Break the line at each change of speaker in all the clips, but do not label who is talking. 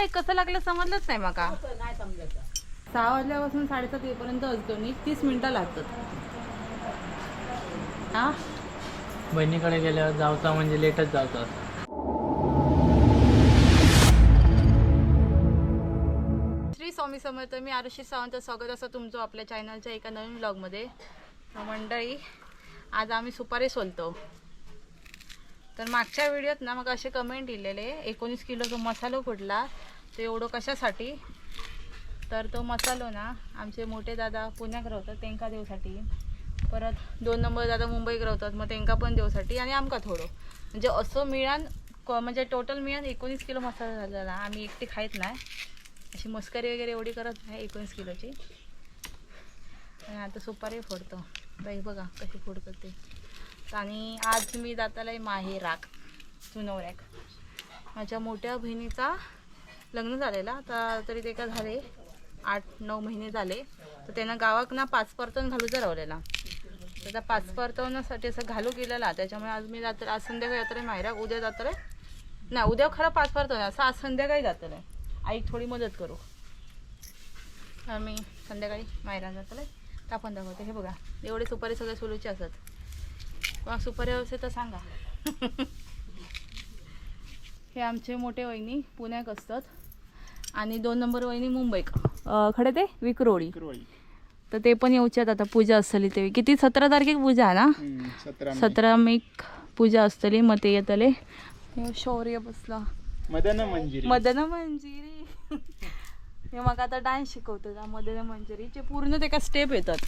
काय कसं लागलं समजलंच नाही मका
नाही समजायचं
सहा वाजल्यापासून साडेसात येईपर्यंत असतो नी तीस मिनिटं लागतात. हा?
बहिणीकडे गेल्यावर जावचा म्हणजे लेटच जावचा
श्री स्वामी समर्थ मी आरुषी सावंत स्वागत असं तुमचं आपल्या चॅनलच्या एका नवीन ब्लॉगमध्ये मंडळी आज आम्ही सुपारी सोलतो. तर मागच्या व्हिडिओत ना मग असे कमेंट दिलेले एकोणीस किलोचा मसालो कुठला ते एवढं कशासाठी? तर तो मसालो ना आमचे मोठे दादा पुण्यात राहतात त्यांका देऊसाठी. परत दोन नंबर दादा मुंबईत राहतात मग त्यांका पण देऊसाठी आणि आमका थोडं. म्हणजे असं मिळान म्हणजे टोटल मिळान एकोणीस किलो मसाला झालेला. आम्ही एकटी खायत नाही. अशी मस्करी वगैरे एवढी करत नाही एकोणीस किलोची. आणि आता सुपारी फोडतो. बाई बघा कशी फोड ते. आणि आज मी जाताला माहेराक चुनवऱ्याक. माझ्या मोठ्या बहिणीचा लग्न झालेला. आता तरी ते का झाले आठ नऊ महिने झाले. तर त्यांना गावाक ना पाच घालू जरवलेला. तर त्या पाच परतवण्यासाठी असं घालू गेलेला. त्याच्यामुळे आज मी जात आज संध्याकाळी जातले माहेराक उद्या जातले नाही उद्या खरं पाच परतवणार असं आज संध्याकाळी जातले आईक थोडी मदत करू. आम्ही संध्याकाळी मायरा जातले तर आपण दाखवते हे बघा. एवढे सुपारी सगळे सोलूचे असत. मग सुपारी असे तर सांगा. हे आमचे मोठे वहिनी पुण्याक असतात. आणि दोन नंबर वहिनी मुंबईक. अं, खडे ते? विक्रोळी. तर ते पण येऊच्यात आता पूजा असतली ते. किती? सतरा तारखेक पूजा आहे ना?
सतरा
मेक पूजा असतली मग ते येतले. शौर्य बसला.
मदन मंजिरी.
मदन मंजिरी. हे मग आता डान्स शिकवतो त्या मदन मंजिरीचे पूर्ण ते का स्टेप येतात.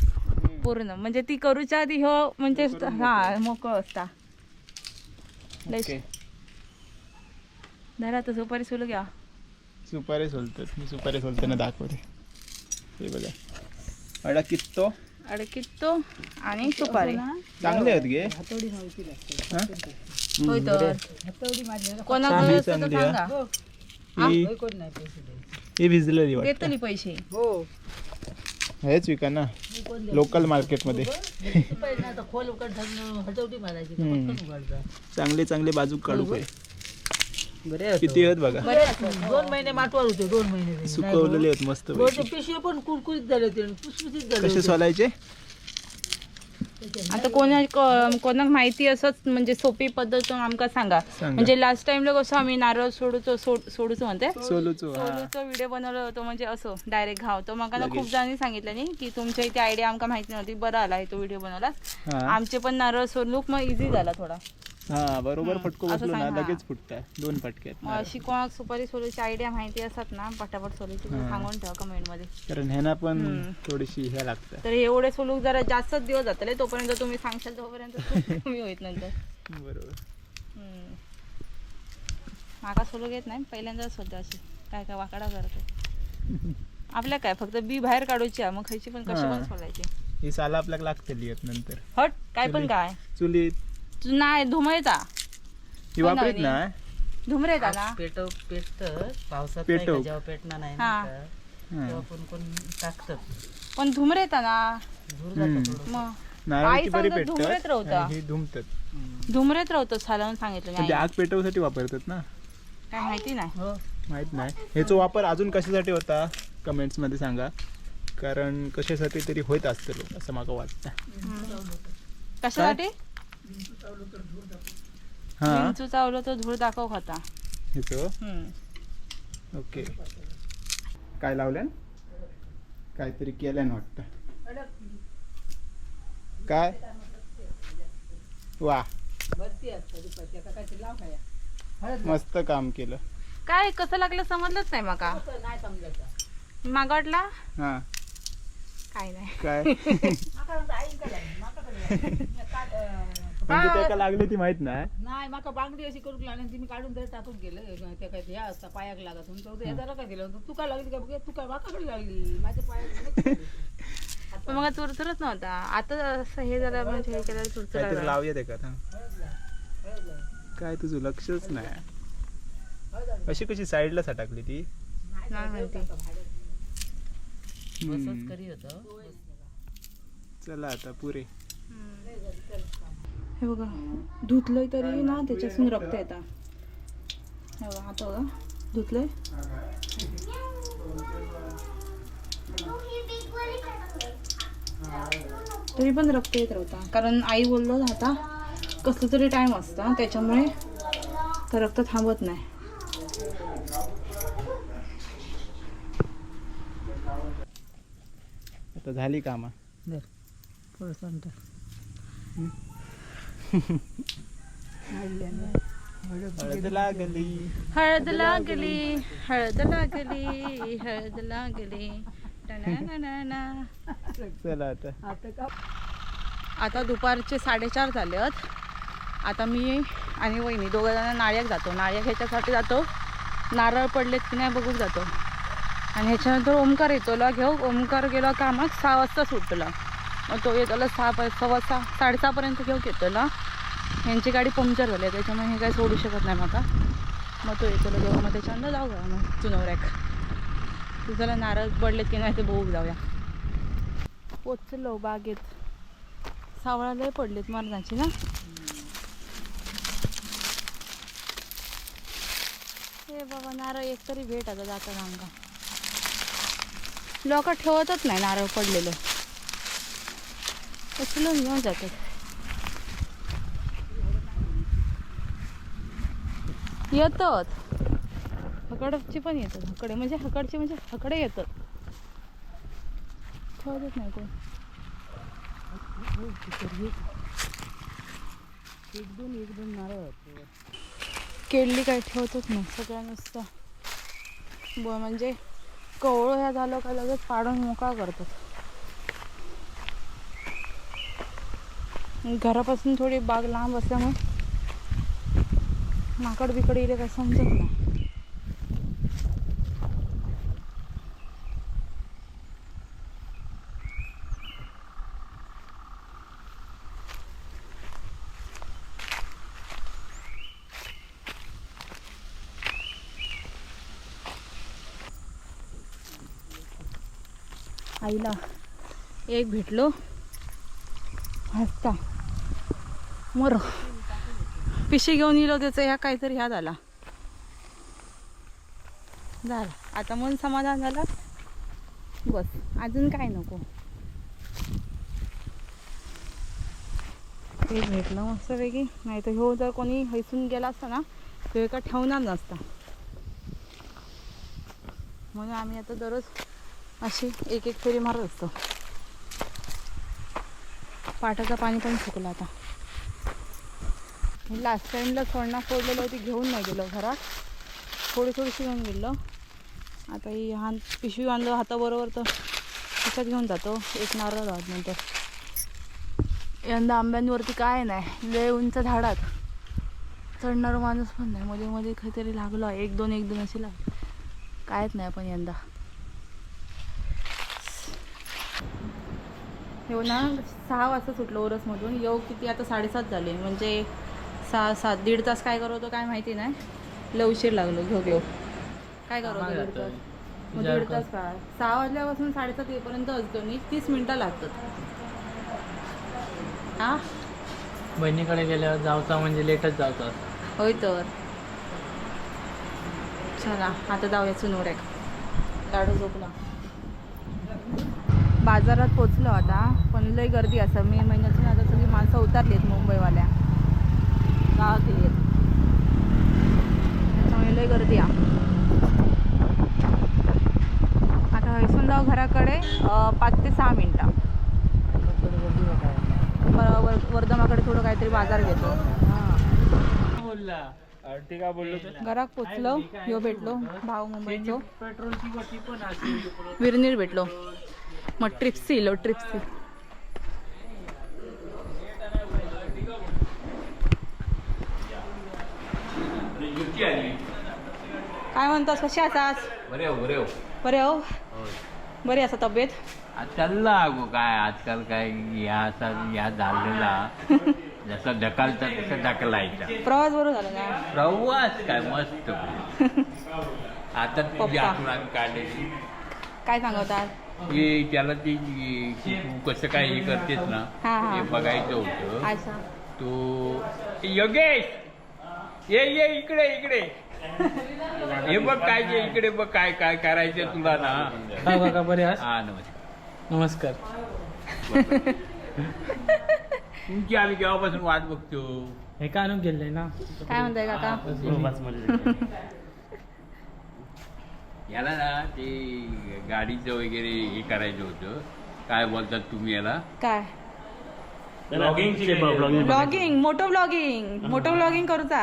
पूर्ण. म्हणजे ती करूच्या आधी हो म्हणजे हा मोकळ असता. धरा तर सुपारी सुरू घ्या.
सुपारी सोलतात. मी सुपारी सोलताना दाखवते. हे बघा. अडा कित्तो
अडकीत तो आणि सुपारी
चांगले आहेत गे. हा?
होय तर. कोणाकडे
चांगली
असतं तर. सांगा.
ही.
कोण नाही पैसे दे
ही भिजलेली वाटतं.
देतली पैसे.
हो.
हेच विका ना. लोकल मार्केटमध्ये
पहिलं आता खोल उकड धरणं हटवटी मारायची
हम्म.
पटकन उघडता.
चांगले चांगले बाजूक काढू काय
बरे
किती आहेत बघा.
दोन महिने माटवार होते दोन महिने.
सुकवलेले आहेत मस्त
पिशवे पण कुरकुरीत झाले होते पुसपुसीत झाले
कसे
होते.
सोलायचे?
आता कोणा कोणाक माहिती असच म्हणजे सोपी पद्धत आमका सांगा.
सांगा.
म्हणजे लास्ट टाइमला कसं आम्ही नारळ सोडूचो सोड- सोडूचो म्हणते?
सोलूचो
सोलूचो व्हिडिओ बनवला होतो म्हणजे असं डायरेक्ट घाव तो मग. खूप जणांनी सांगितलं नाही की तुमच्या इथे आयडिया आमका माहिती नव्हती. बरं आला आहे तो व्हिडिओ बनवला आमचे पण नारळ सोडलूक मग इझी झाला थोडा.
हा बरोबर फटको
असं
बसलो ना
सांग, हा.
लगेच फुटतात दोन
मग अशी कोणाक सुपारी सोलूची आयडिया माहिती असतात ना पटापट सोलूची तर. सांगून ठेवा कमेंटमध्ये
कारण ह्यांना पण. थोडीशी हे लागतं
तर एवढे सोलूक जरा जास्तच दिवस जातले तोपर्यंत तुम्ही सांगशाल तोपर्यंत खूप कमी होईल नंतर
बरोबर
हम्म. माका सोलू घेत नाही पहिल्यांदाच होते असे काय काय वाकडा करते आपल्या काय फक्त बी बाहेर काढूची मग खायची पण कशी पण
हा.
सोलायची
ही साला आपल्याला लागतली आहेत नंतर
हट काय पण. काय
चुलीत
नाही धुमयता
ही वापरीत
ना,
ना
धुमरेता ना.
पेटव पेटतं. पावसात
पेटव.
नाही का, जेव्हा पेटणार नाही ना
हा.
का. तेव्हा कोण कोण टाकतात
पण धुमरेता ना.
धूर
हम्म.
जातं थोडं
मग.
नारळाची
आई
बरी
सांगत धुमरेत
पेटतात
राहतं.
आणि ही धुमतात.
धुमरेत राहतो सालावून सांगितलं
पण ते
नाही
आग पेटवसाठी वापरतात ना.
काय माहिती नाही.
हो.
माहीत नाही. ह्याचा वापर अजून कशासाठी होता? कमेंट्समध्ये सांगा. कारण कशासाठी तरी होत असतं असं मला वाटतं.
कशासाठी?
हा.
विंचू चावलं तर धूळ दाखव खाता.
ओके. काय लावल्यान? काहीतरी केल्यान वाटतं. काय? वा. मस्त काम केलं.
काय कसं लागलं समजलंच नाही माका. मागा वाटला
हा.
काय नाही.
काय? म्हणजे त्याला लागली ती माहीत नाही.
नाही माका बांगडी अशी करून लागली आणि ती मी काढून तरी टाकून गेलं. ते काय ह्या असता पायाक लागत हे जरा काय दिलं तू काय लागली का बघ? तू काय माकाकडे लागली. माझ्या पायाक
पण मग चुरचुरच नव्हता. आता असं हे जरा म्हणजे हे केलं चुरचुर
काहीतरी लावूया ते का काय तुझं लक्षच नाही. अशी कशी साईडला सटाकली ती?
नाही माहिती.
हम्म.
करी होतं.
चला आता पुरे.
हे बघा धुतलंय तरी ना त्याच्यातून रक्त येतं. हे बघा आता बघा धुतलंय. तरी पण रक्त येत राहता. कारण आई बोललो आता कसलं तरी टाइम असता त्याच्यामुळे तर रक्त थांबत नाही.
आता झाली कामा. हळद लागली.
हळद लागली हळद लागली हळद लागली.
चला आता.
आता का?
आता दुपारचे साडेचार झालेत. आता मी आणि वहिनी दोघं जण नाळ्याक जातो. नाळ्याक ह्याच्यासाठी जातो. नारळ पडलेत की नाही बघून जातो. आणि ह्याच्यानंतर ओमकार येतो. ला घेऊ. ओमकार गेला कामात. सहा वाजता सुटला. मग तो येतोला सहा पर्यंत सव्वा सहा साडेसहापर्यंत घेऊ येतोला ह्यांची गाडी पंक्चर झाली आहे त्याच्यामुळे हे काही सोडू शकत नाही माका. मग तो येतोला घेऊ मग त्याच्यानंतर जाऊ मग चुनवऱ्याक तुझ्याला नारळ पडलेत की नाही ते बघू जाऊया. पोचलो बागेत. सावळा लय पडलेत मरणाची ना? हे बाबा नारळ एक तरी भेट आता जाता अंगा. लोक ठेवतच नाही नारळ पडलेलं. उचलून घेऊन जातात येतात हकडची पण येतात हकडे म्हणजे हकडची म्हणजे हकडे येतात ठेवतच नाही कोण
एक दोन एक दोन नारळ
केळली काय ठेवतच नाही सगळ्या नुसतं म्हणजे कवळं ह्या झालं का लगेच पाडून मोकळा करतात घरापासून थोडी बाग लांब असल्यामुळे माकड बिकड येईल काय समजत नाही. आईला एक भेटलो. हसता. मर. पिशी घेऊन येलो त्याचं ह्या काहीतरी ह्या झाला. झाला. आता मन समाधान झालं. बस. अजून काय नको. एक भेटलं मस्त वेगळी नाही तर ह्यो जर कोणी हैसून गेला असता ना तो एका ठेवणार नसता. म्हणून आम्ही आता दररोज अशी एक एक फेरी मारत असतो. पाटाचं पाणी पण सुकलं आता. लास्ट टाईमला सोडणा फोडलेलं होती घेऊन नाही गेलो घरात. थोडी थोडीशी घेऊन गेलो. आता ही हान पिशवी बांधलं हाताबरोबर तर तिच्यात घेऊन जातो. एक नारळ राहत नंतर. यंदा आंब्यांवरती काय नाही. लय उंच झाडात. चढणारा माणूस पण नाही. मध्ये मध्ये काहीतरी लागलो. आहे एक दोन एक दोन असे लाग कायच नाही आपण यंदा. येऊ ना सहा वाजता सुटलो ओरसमधून येऊ किती? आता साडेसात झाले. म्हणजे सहा सात दीड तास काय करत होतो काय माहिती नाही. लय उशीर लागलो घेऊ घेऊ काय करत होतो दीड तास? मग दीड तास काय सहा वाजल्यापासून साडेसात येईपर्यंत असतो मी तीस मिनटं लागतात. हा
बहिणीकडे गेल्यावर जावचा म्हणजे लेटच जावचा
होय तर. चला आता जाऊया चुनवऱ्याक. लाडू झोपला बाजारात पोचलो आता पण लय गर्दी असं. मे महिन्यातून आता सगळी माणसं उतरली आहेत मुंबईवाल्या. गावात येत त्याच्यामुळे लय गर्दी आहे. आता हैसून जाऊ घराकडे पाच ते सहा मिनटं. वर- वर्धमाकडे थोडं काहीतरी बाजार घेतो. घरात पोचलो ह्यो भेटलो भाऊ मुंबईचो.
पेट्रोलची
विरनीर भेटलो. मग ट्रिप्सी इलो ट्रिप्सी. काय म्हणतास? कशी आसास
बरे हो बरे हो.
बरे हो? बरी असा तब्येत?
चालला अगो काय आजकाल काय या असा या झालेला. जसा ढकलता तसा ढकलायचा.
प्रवास बरोबर झाला ना?
प्रवास काय मस्त. आता तुझी
पप्पा.
आठवण आम्ही काढलेली
काय सांगवतात
की त्याला ती की तू कसं काय हे करतेस ना
हा, हा.
हे बघायचं होतं.
अच्छा.
तो योगेश! ये ये इकडे इकडे. हे बघ काय जे इकडे बघ काय काय करायचं तुला ना.
काय काका बरे आज
हा नमस्कार.
नमस्कार.
तुमची आम्ही केव्हापासून वाट बघतो?
हे का आणून गेले ना?
काय म्हणताय काका?
याला ना ते गाडीचं वगैरे हे करायचं होतं. काय बोलतात तुम्ही याला?
काय? Blogging motto blogging motto blogging करूचा.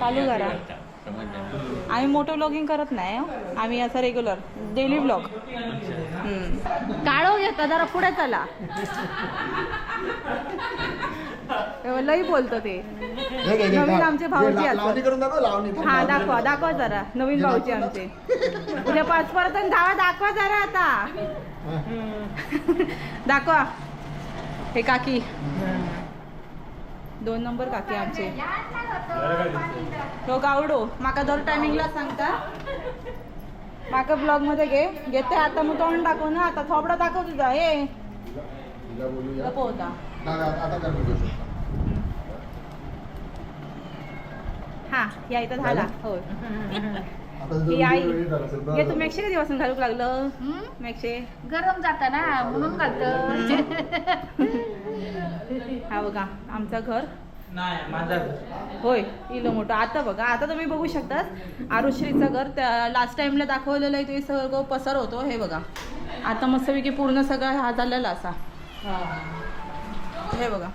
चालू करा. आम्ही मोटो ब्लॉगिंग करत नाही हं. आम्ही असं रेग्युलर डेली ब्लॉग काढो घेता जरा पुढे चला. लई बोलतो ते. नवीन आमचे भाऊजी असतात. हा दाखवा दाखवा जरा नवीन भाऊजी आमचे. उद्या पाच पर्यंत धावा दाखवा जरा आता. दाखवा. हे काकी. दोन नंबर काकी आमचे. तो गावडो माका दर टायमिंगला सांगता. माका ब्लॉगमध्ये घे. घेते आता मग तोंड दाखव ना. आता थोबडा दाखव तुझा. हे. गप्प होता. हा या इथं झाला. होय. ही आई हे तू मेक्षे कधी वाजून घालूक लागलं? मेक्षे.
गरम जाता ना म्हणून घालतं.
हा बघा आमचं घर. होय इलो मोठं. आता बघा आता तुम्ही बघू शकता आरुश्रीचं घर त्या लास्ट टाइमला दाखवलेलं आहे ते सगळं पसर होतो हे बघा. आता मस्तपैकी पूर्ण सगळं हा झालेला असा. हे. बघा.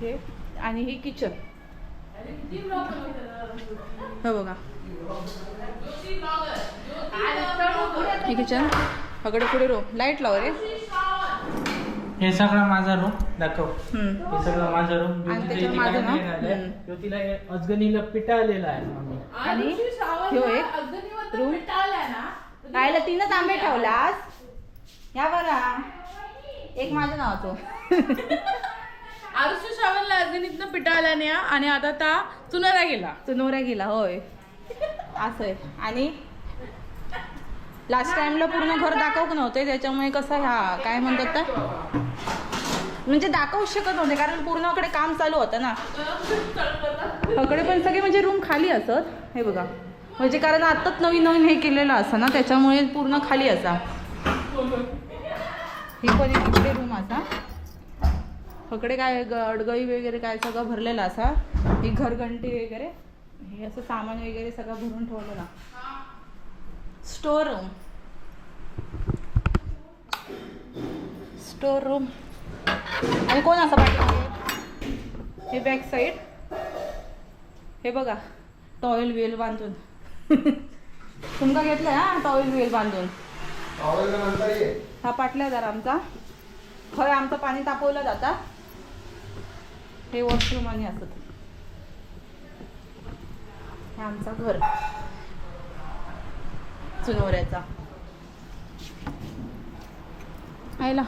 हे आणि ही किचन. हे बघा. हे किचन. सगळे पुढे रो लाइट लाव रे.
हे सगळं माझा रूम दाखव.
हम्म.
हे सगळं माझा रूम
आणि त्याच्यावर माझं ना? हम्म.
तिला अजगणीला पिटाळलेला आहे
आणि ह्यो एक. रूम राहिला तीनच आंबे ठेवलास या बरा. एक माझ्या नावाचं.
आरुष श्रावणला अजून पिटाळला न्या आणि आता त्या चुनारा गेला.
चुनोऱ्या गेला होय. असं आहे. आणि? लास्ट टाइमला पूर्ण घर दाखवत नव्हते त्याच्यामुळे कसं ह्या काय म्हणतात तर म्हणजे दाखवू शकत नव्हते कारण पूर्णकडे काम चालू होतं ना. सगळे पण सगळे म्हणजे रूम खाली असत. हे बघा. म्हणजे कारण आत्ताच नवीन नवीन हे केलेलं असं ना त्याच्यामुळे पूर्ण खाली असा. ही पण एक इकडे रूम असा. अकडे काय अडगळी वगैरे काय सगळं भरलेलं असा. ही घरघंटी वगैरे. हे असं सामान वगैरे सगळं भरून ठेवलेलं. स्टोर रूम स्टोर रूम आणि कोण असं पाठीमागे? हे बॅक साईड हे बघा टॉवेल वेल बांधून. तुमका घेतलंय हा टॉवेल वेल बांधून. हा पाटला जरा आमचा. खरं आमचं पाणी तापवलं जाता. हे वॉशरूम आणि असत हे आमचं घर. चुनवऱ्याचा आयला.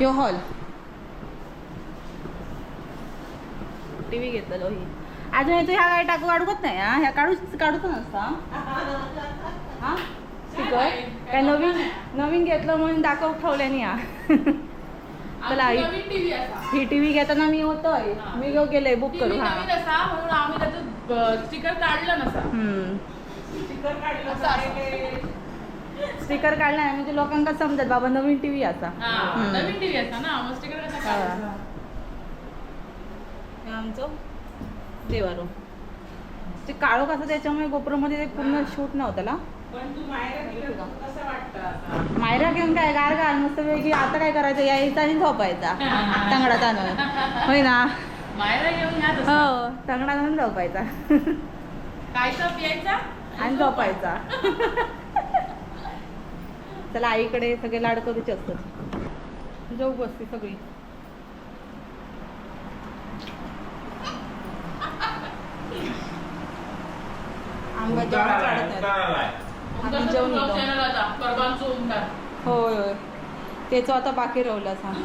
यो हॉल. टी व्ही घेतलेलो ही अजून येतो ह्या काय टाकू काढूकच नाही हा? ह्या काढूच काढूच नसता. हा? स्पीकर काय नवीन नवीन घेतलं म्हणून दाखव ठेवल्यानी हा. चला
टीव्ही
ही टी व्ही घेताना मी होतोय. मी गेले बुक करू
टीव्ही
हा.
स्टिकर काढलं नसा. असं असं.
स्टिकर काढला नाही म्हणजे लोकांका समजत बाबा नवीन टीव्ही असा.
हा. नवीन टीव्ही असा ना मग स्टिकर कसा
आमचं देवारो. ते काळोख असं त्याच्यामुळे गोप्रोमध्ये ते पूर्ण शूट नव्हतं मायरा घेऊन काय गार गार मस्त वेगळी आता काय करायचं? यायचा आणि झोपायचा. तंगडा तांदूळ होय ना? हो तंगडा तांदूळ झोपायचा.
खायचा प्यायचा?
आणि झोपायचा. चला आईकडे सगळे लाड करूचे असतात. जाऊ बसते सगळी. आंबा जेवण काढत आम्ही जेवण. होय होय. त्याचं आता बाकी राहिलं सांग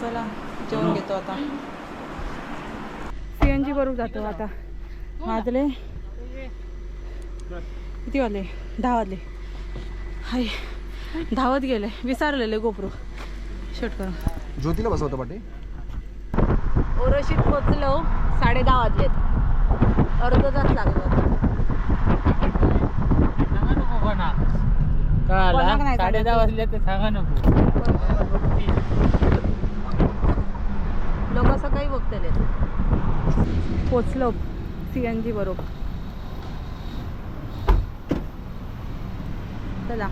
चला. जेवण घेतो आता. सी एन जी बरोबर जातो आता. वाजले. किती वाजले? दहा वाजले. हाय. धावत गेले. विसरलेले गोप्रो शूट करून.
ज्योतीला बसवतं पाठी
ओरोशीत पोचलो. साडे दहा वाजलेत. अर्धा तास लागला.
साडे दहा. वाजले ते सांगा नको.
सकाळी बघतले पोचलो. सी एन जी बरोबर. चला.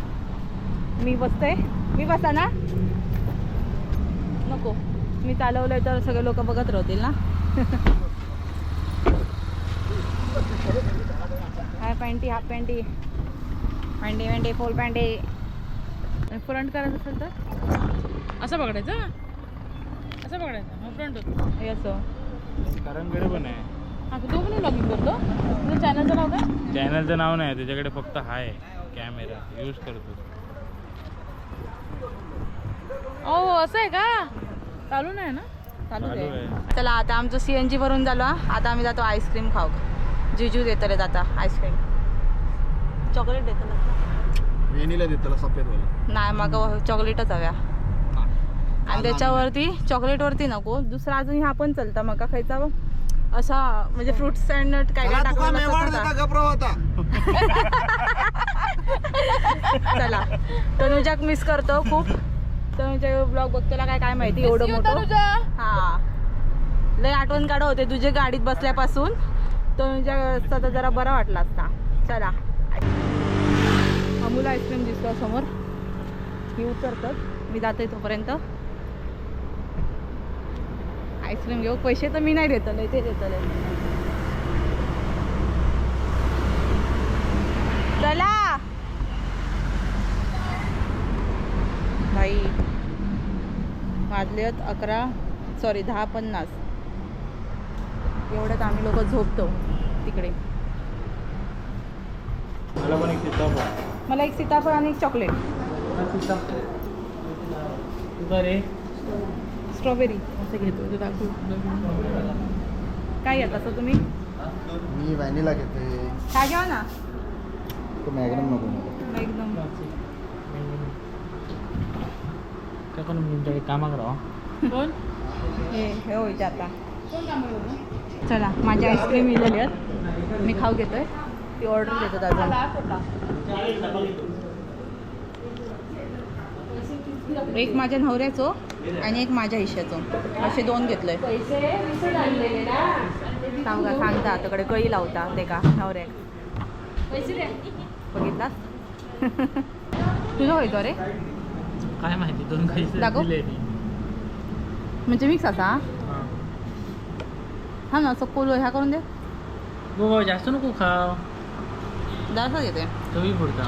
मी बसते मी बसा ना. नको. मी चालवलंय तर सगळे लोक बघत राहतील ना. Hi panty half panty panty panty full panty
front करायचं असेल तर? असं पकडायचं असं पकडायचं. फ्रंट होतो.
हे असं.
करणकडे पण आहे
हा तू पण करतो? तुझं चॅनलचं नाव काय?
चॅनलचं नाव नाही त्याच्याकडे फक्त हाय कॅमेरा यूज करतो.
ओ असं आहे का? चालू नाही ना?
चालू
चालू
आहे.
आहे
चला आता आमचं सी एन जी भरून झालं आता आम्ही जातो आईस्क्रीम खाऊ. जिजू देतले आता आईस्क्रीम चॉकलेट देतलं
वेणीला देत त्याला सफेद वाला.
नाही मग चॉकलेटच हव्या. आणि त्याच्यावरती चॉकलेटवरती नको. दुसरा अजून ह्या पण चालता मग खायचा व. असा म्हणजे फ्रुट्स अँड नट काय काय चला. तनुजाक मिस करतो खूप. तनुजा ब्लॉग बघतोला काय काय माहिती एवढं मोठं? हा. लय आठवण काढ होते तुझे गाडीत बसल्यापासून. तनुजा असता तर जरा बरा वाटला असता. चला. अमूल आईस्क्रीम दिसतो समोर. ही उतरतात मी जाते तोपर्यंत आईस्क्रीम घेऊ. पैसे तर मी नाही देतले ते देतले चला. भाई वाजले आहेत अकरा सॉरी दहा पन्नास. एवढ्यात आम्ही लोक झोपतो तिकडे.
मला एक सीताफळ.
मला एक सीताफळ आणि एक चॉकलेट. स्ट्रॉबेरी.
असं घेतो ते दाखवू.
काय घेता असं तुम्ही?
मी व्हॅनिला घेते.
काय घ्या ना.
तो मॅग्नम नको.
एकदम
काय पण तुमच्याकडे कामा करा
कोण?
हे हे होईल आता. चला माझ्या आईस्क्रीम इलेली आहेत. मी खाऊ घेतोय. ती ऑर्डर देतात अजून. एक माझ्या नवऱ्याचो आणि एक माझ्या हिश्याचो असे दोन घेतलंय. सांगा सांगता. तिकडे कळी लावता ते का? नवऱ्याक बघितलास? तुझं होयतो रे.
काय माहिती दोन
दाखव. म्हणजे मिक्स असा?
हा.
ना असं कोल ह्या करून दे.
गो जास्त नको खाव
जास्त
पुरता.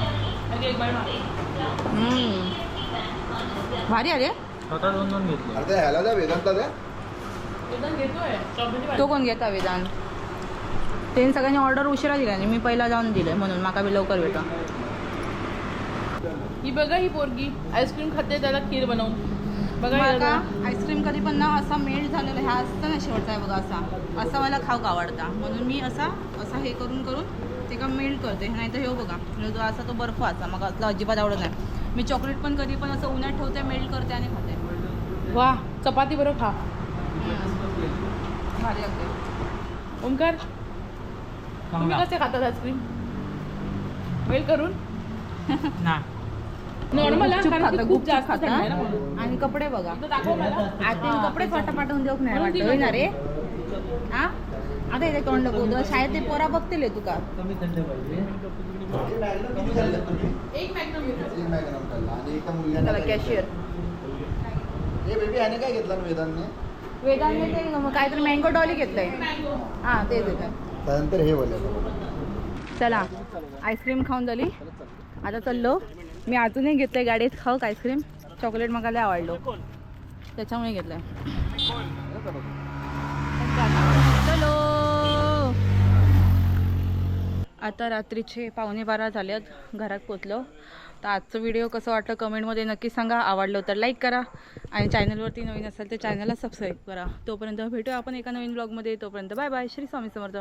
हम्म. भारी अरे
स्वतः दोन दोन घेतले.
अरे त्या ह्याला द्या वेदांता द्या
तो कोण घेता वेदांत? त्यांनी सगळ्यांनी ऑर्डर उशिरा दिला नाही मी पहिला जाऊन दिलं म्हणून. माका बी लवकर भेटा.
ही बघा ही पोरगी. आईस्क्रीम खाते त्याला खीर बनवून. बघा
माका. आईस्क्रीम कधी पण ना असा मेल्ट झालेला ह्या असता ना शेवटचा आहे बघा असा. असा मला खाऊक आवडता. म्हणून मी असा असा हे करून करून ते का मेल्ट करते. नाही तर हे बघा. म्हणजे जो असा तो बर्फ असा. मग असला अजिबात आवडत नाही. मी चॉकलेट पण कधी पण असं उन्हात ठेवते मेल्ट करते आणि खाते.
वा चपाती बरोबर खा.
भारी लागते.
ओमकार तुम्ही कसे खातात आईस्क्रीम? वेल करून?
ना.
नॉर्मल
गुपचूप
कारण
खाता,
की खूप
गुपचूप
जास्त
खाता.
थंड आहे ना म्हणून.
आणि कपडे बघा.
इथं दाखव मला.
आता कपडे स्वतः पाठवून देऊ नाही वाटत. रे? हा? आता इथे तोंड नको शाळेत ते पोरा बघतील तुका.
एक मॅग्नम घेतो
एक मॅग्नम खाल्ला आणि एका
त्याला
मुलग्याला
कॅशियर
हे बेबी ह्याने काय घेतला ना वेदांतने?
वेदांनी ते मग काहीतरी मँगो डॉली घेतलंय. हा ते देत.
त्यानंतर हे बोलले
चला आईस्क्रीम खाऊन झाली. आता चाललो. मी अजूनही घेतलंय गाडीत. खाऊ आईस्क्रीम चॉकलेट मला लय आवडलो. त्याच्यामुळे घेतलंय. चलो. आता रात्रीचे पावणे बारा झालेत. घरात पोचलो. तर आजचं व्हिडिओ कसं वाटलं कमेंटमध्ये नक्की सांगा. आवडलं तर लाईक करा. आणि चॅनलवरती नवीन असेल तर चॅनलला सबस्क्राईब करा. तोपर्यंत भेटूया आपण एका नवीन ब्लॉगमध्ये तोपर्यंत बाय बाय श्री स्वामी समर्थ.